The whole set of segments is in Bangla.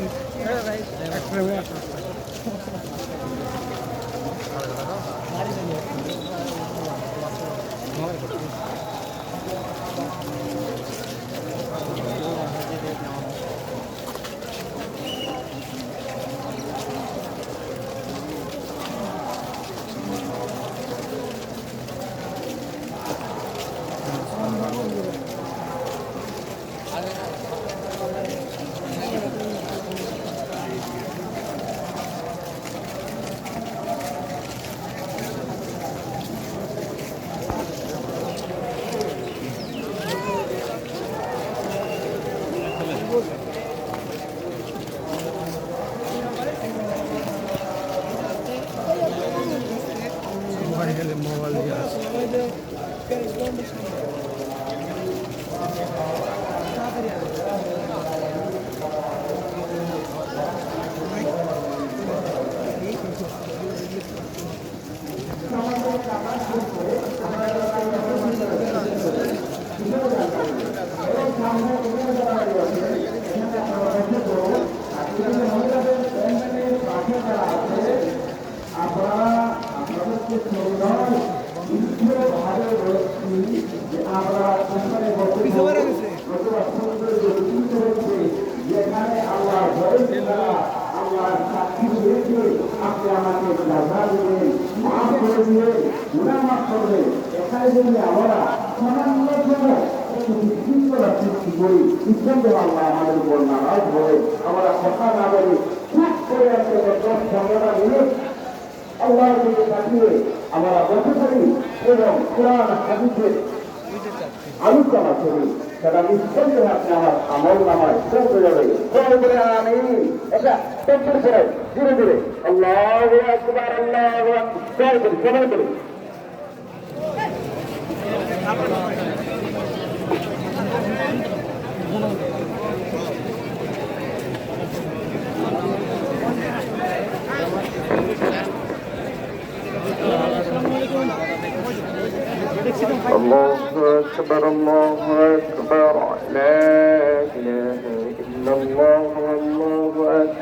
Er Extra আসে যেখানে আল্লাহ ভয় আল্লাহ সাক্ষী হয়েছে আপনি আমাকে বাধা দেবেন মাফ করে দিয়ে গুণা মাফ করবে এখানে যদি আমরা সামান্য না বলি, চুপ করে আমরা থাকি এবং কোরআন হাদিসের আলোচনা করি। আমার আমল নামায়। চলতে এটা ধীরে ধীরে আল্লাহ আকবার আল্লাহ আকবার জয় করি সবাই করি الله أكبر الله أكبر لا إله إلا الله الله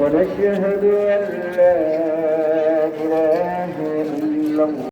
ونشهد أن لا إله إلا الله.